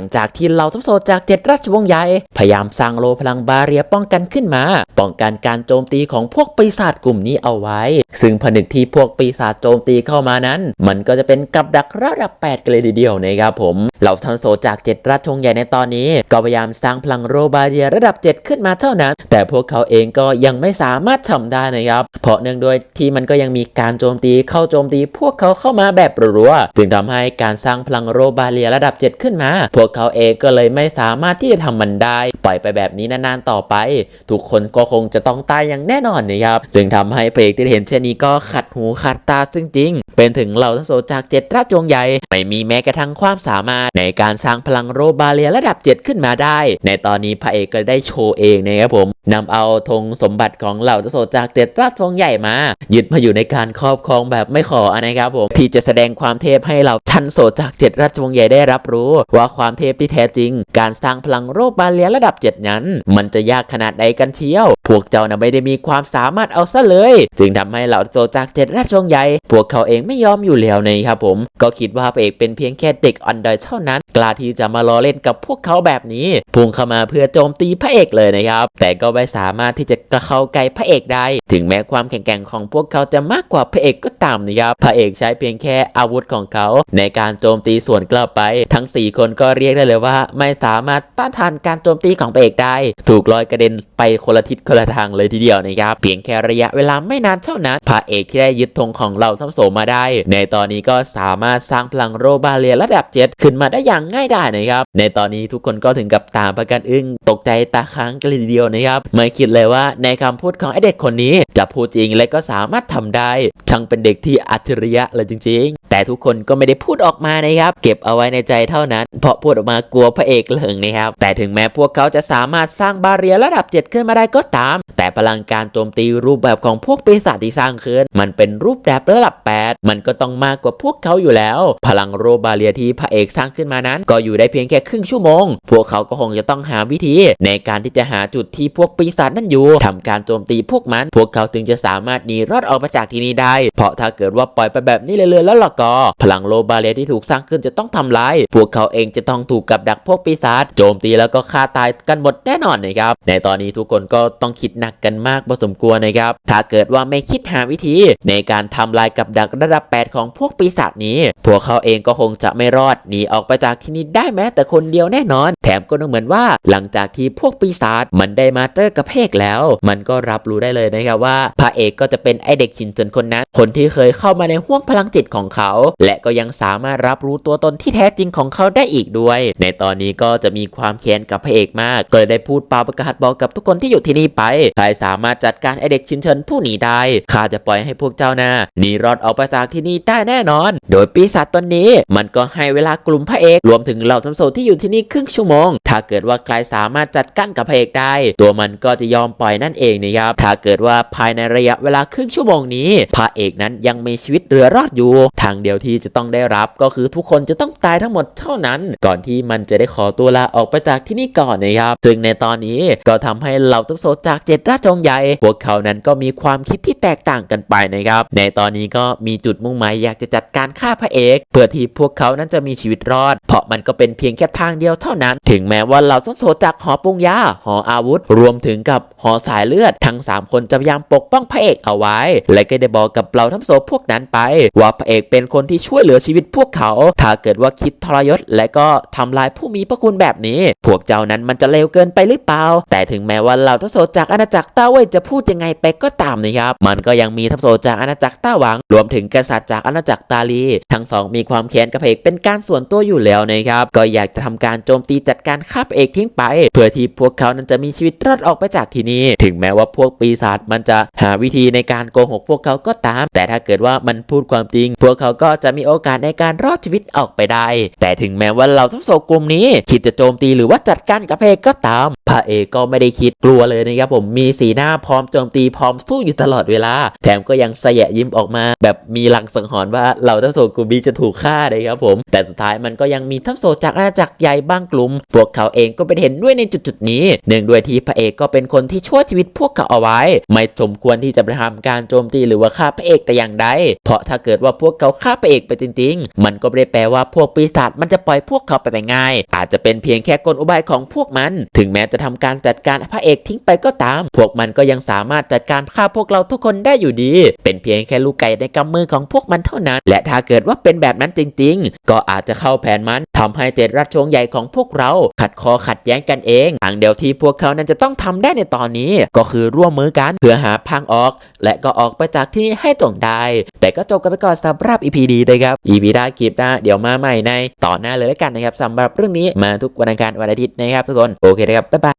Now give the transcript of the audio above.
ลังจากที่เราทัพโซจากเจ็ดราชวงศ์ใหญ่พยายามสร้างโลพลังบาเรียป้องกันขึ้นมา ป้องกันการโจมตีของพวกปีศาจกลุ่มนี้เอาไว้ ซึ่งผนึกที่พวกปีศาจโจมตีเข้ามานั้น มันก็จะเป็นกับดักระดับ8กันเลยทีเดียวนะครับผมเราทัพโซจากเจ็ดราชวงศ์ใหญ่ในตอนนี้ ก็พยายามสร้างพลังโรบาเรียระดับ 7 ขึ้นมาเท่านั้น แต่พวกเขาเองก็ยังไม่สามารถทำได้นะครับ เพราะเนื่องด้วยที่มันก็ยังมีการโจมตีเข้าโจมตีพวกเขาเข้ามาแบบรัวๆจึงทำให้การสร้างพลังโรบาเรียระดับ 7 ขึ้นมา พวกเขาเองก็เลยไม่สามารถที่จะทำมันได้ ปล่อยไปแบบนี้นานๆต่อไป ทุกคนก็คงจะต้องตายอย่างแน่นอนนะครับจึงทำให้เพลงที่เห็นเช่นนี้ก็ขัดหูขัดตาซึ่งจริง เป็นถึงเหล่าทั้งโซจากเจ็ดราชวงศ์ใหญ่ไม่มีแม้กระทั่งความสามารถในการสร้างพลังโรบาเรียระดับ 7 ขึ้นมาได้ ในตอนนี้พระเอกก็ได้โชว์เองนะครับผมนำเอาธงสมบัติของเหล่าทั้งโซจากเจ็ดราชวงศ์ใหญ่มายึดมาอยู่ในการครอบครองแบบไม่ขอนะครับผมที่จะแสดงความเทพให้เหล่าชันโซจากเจ็ดราชวงศ์ใหญ่ได้รับรู้ ว่าความเทพที่แท้จริง การสร้างพลังโรคบาเรียระดับ 7 นั้น มันจะยากขนาดใดกันเชียว พวกเจ้าน่ะไม่ได้มีความสามารถเอาซะเลย จึงทำให้เหล่าโซจากเจ็ดราชวงศ์ใหญ่ พวกเขาเองไม่ยอมอยู่แล้วนะครับผม ก็คิดว่าพระเอกเป็นเพียงแค่เด็กอ่อนดอยเท่านั้น กล้าที่จะมาล้อเล่นกับพวกเขาแบบนี้ พุ่งเข้ามาเพื่อโจมตีพระเอกเลยนะครับ แต่ก็ไม่สามารถที่จะกระเข้าใกล้พระเอกได้ ถึงแม้ความแข็งแกร่งของพวกเขาจะมากกว่าพระเอกก็ตามนะครับ พระเอกใช้เพียงแค่อาวุธของเขา ในการโจมตีสวนกลับไป ทั้ง 4 คนก็เรียกได้เลยว่า ไม่สามารถต้านทานการโจมตีของพระเอกได้ ถูกลอยกระเด็นไปคนละทิศคนละทางเลยทีเดียวนะครับเพียงแค่ระยะเวลาไม่นานเท่านั้นพระเอกที่ได้ยึดธงของเราทั้งโสมมาได้ ในตอนนี้ก็สามารถสร้างพลังโรบาเลียระดับเจ็ดขึ้นมาได้อย่างง่ายไดายนะครับในตอนนี้ทุกคนก็ถึงกับตาประกันอึ้งตกใจตาค้างกันเลยทีเดียวนะครับไม่คิดเลยว่าในคำพูดของไอเด็กคนนี้ จะพูดจริงและก็สามารถทำได้ช่างเป็นเด็กที่อัจฉริยะเลยจริง แต่ทุกคนก็ไม่ได้พูดออกมานะครับเก็บเอาไว้ในใจเท่านั้น เพราะพูดออกมากลัวพระเอกเลิงนะครับแต่ถึงแม้พวกเขาจะสามารถสร้างบาเรียระดับ 7 ขึ้นมาได้ก็ตามแต่พลังการโจมตีรูปแบบของพวกปีศาจที่สร้างขึ้น มันเป็นรูปแบบระดับ 8 มันก็ต้องมากกว่าพวกเขาอยู่แล้ว พลังโรบาเรียที่พระเอกสร้างขึ้นมานั้น ก็อยู่ได้เพียงแค่ครึ่งชั่วโมง พวกเขาก็คงจะต้องหาวิธี ในการที่จะหาจุดที่พวกปีศาจนั่นอยู่ทำการโจมตีพวกมัน พวกเขาถึงจะสามารถหนีรอดออกมาจากที่นี่ได้ เพราะถ้าเกิดว่าปล่อยไปแบบนี้เรื่อยๆแล้วล่ะก็ พลังโรบาเรียที่ถูกสร้างขึ้นจะต้องทำลายพวกเขาเองจะต้องถูกกับดักพวกปีศาจโจมตีแล้วก็ฆ่าตายกันหมดแน่นอนนะครับในตอนนี้ทุกคนก็ต้องคิดหนักนักกันมากพอสมควรนะครับ ถ้าเกิดว่าไม่คิด หาวิธี ในการทำลายกับดักระดับ 8 ของพวกปีศาจนี้ พวกเขาเองก็คงจะไม่รอดหนีออกไปจากที่นี่ได้แม้แต่คนเดียวแน่นอน แถมก็ดูเหมือนว่าหลังจากที่พวกปีศาจมันได้มาเจอกับพระเอกแล้ว มันก็รับรู้ได้เลยนะครับว่าพระเอกก็จะเป็นไอเด็กชินจนคนนั้น คนที่เคยเข้ามาในห้วงพลังจิตของเขา และก็ยังสามารถรับรู้ตัวตนที่แท้จริงของเขาได้อีกด้วย ในตอนนี้ก็จะมีความแค้นกับพระเอกมาก ก็เลยได้พูดปาประกาศบอกกับทุกคนที่อยู่ที่นี่ไปใครสามารถจัดการไอเด็กชินเชิญผู้หนีได้ข้าจะปล่อยให้พวกเจ้านาหนีรอดออกไปจากที่นี่ได้แน่นอน โดยปีศาจตนนี้ มันก็ให้เวลากลุ่มพระเอกรวมถึงเหล่าทั้งโซที่อยู่ที่นี่ครึ่งชั่วโมง ถ้าเกิดว่าใครสามารถจัดกั้นกับพระเอกได้ ตัวมันก็จะยอมปล่อยนั่นเองนะครับ ถ้าเกิดว่าภายในระยะเวลาครึ่งชั่วโมงนี้พระเอกนั้นยังมีชีวิตเหลือรอดอยู่ ทางเดียวที่จะต้องได้รับก็คือทุกคนจะต้องตายทั้งหมดเท่านั้น ก่อนที่มันจะได้ขอตัวลาออกไปจากที่นี่ก่อนนะครับ ซึ่งในตอนนี้ก็ทำให้เหล่าทั้งโซจากเจ็ดราชวงศ์ใหญ่พวกเขานั้นก็มีความคิดที่แตกต่างกันไปนะครับ ในตอนนี้ก็มีจุดมุ่งหมายอยากจะจัดการฆ่าพระเอก เพื่อที่พวกเขานั้นจะมีชีวิตรอด เพราะมันก็เป็นเพียงแค่ทางเดียวเท่านั้น ถึงแม้ว่าเหล่าทั้งโซจากหอปรุงยาหออาวุธ รวมถึงกับหอสายเลือด ทั้ง 3 คนจะพยายามปกป้องพระเอกเอาไว้ และก็ได้บอกกับเหล่าทั้งโซพวกนั้นไป ว่าพระเอกเป็นคนที่ช่วยเหลือชีวิตพวกเขา ถ้าเกิดว่าคิดทรยศและก็ทำลายผู้มีพระคุณแบบนี้ พวกเจ้านั้นมันจะเลวเกินไปหรือเปล่า แต่ถึงแม้ว่าเหล่าทั้งโซจากอาณาจักรต้าเว่ยจะพูดยังไงไปก็ตามนะครับ มันก็็ยังมีทัพโซจากอาณาจักรต้าหวัง รวมถึงกษัตริย์จากอาณาจักรตาลี ทั้งสองมีความแค้นกับพระเอกเป็นการส่วนตัวอยู่แล้วนะครับ ก็อยากจะทำการโจมตีจัดการฆ่าพระเอกทิ้งไป เพื่อที่พวกเขานั้นจะมีชีวิตรอดออกไปจากที่นี่ ถึงแม้ว่าพวกปีศาจมันจะหาวิธีในการโกหกพวกเขาก็ตาม แต่ถ้าเกิดว่ามันพูดความจริง พวกเขาก็จะมีโอกาสในการรอดชีวิตออกไปได้ แต่ถึงแม้ว่าเราทั้งสองกลุ่มนี้ คิดจะโจมตีหรือว่าจัดการกับพระเอกก็ตาม พระเอกก็ไม่ได้คิดกลัวเลยนะครับผมมีสีหน้าพร้อมโจมตีพร้อมสู้อยู่ตลอดเวลาแถมก็ยังแสยะยิ้มออกมา แบบมีลังสังหรณ์ว่าเหล่าทัพโซกุบิจะถูกฆ่าเลยครับผม แต่สุดท้ายมันก็ยังมีทัพโซจากอาณาจักรใหญ่บางกลุ่ม พวกเขาเองก็ไปเห็นด้วยในจุดๆนี้ เนื่องด้วยที่พระเอกก็เป็นคนที่ช่วยชีวิตพวกเขาเอาไว้ ไม่สมควรที่จะไปทำการโจมตีหรือว่าฆ่าพระเอกแต่อย่างใด เพราะถ้าเกิดว่าพวกเขาฆ่าพระเอกไปจริง ๆ มันก็ไม่ได้แปลว่าพวกปีศาจมันจะปล่อยพวกเขาไปไปง่าย อาจจะเป็นเพียงแค่กลอุบายของพวกมัน ถึงแม้จะทำการจัดการพระเอกทิ้งไปก็ตาม พวกมันก็ยังสามารถจัดการฆ่าพวกเราทุกคนได้อยู่ดี เป็นเพียงแค่ลูกไก่ในกำมือของพวกมันเท่านั้น และถ้าเกิดว่าเป็นแบบนั้นจริง ๆ ก็อาจจะเข้าแผนมันทำให้เจ็ดรัชวงศ์ใหญ่ของพวกเรา ขัดคอขัดแย้งกันเอง ทางเดียวที่พวกเขานั้นจะต้องทำได้ในตอนนี้ ก็คือร่วมมือกันเพื่อหาทางออก และก็ออกไปจากที่ให้ตรงได้ แต่ก็จบกันไปก่อนสำหรับ EP ดีนะครับ EP หน้าคลิปหน้าเดี๋ยวมาใหม่ในตอนหน้าเลยแล้วกันนะครับสำหรับเรื่องนี้มาทุกวันอังคารวันอาทิตย์นะครับทุกคนโอเคนะครับบ๊ายบาย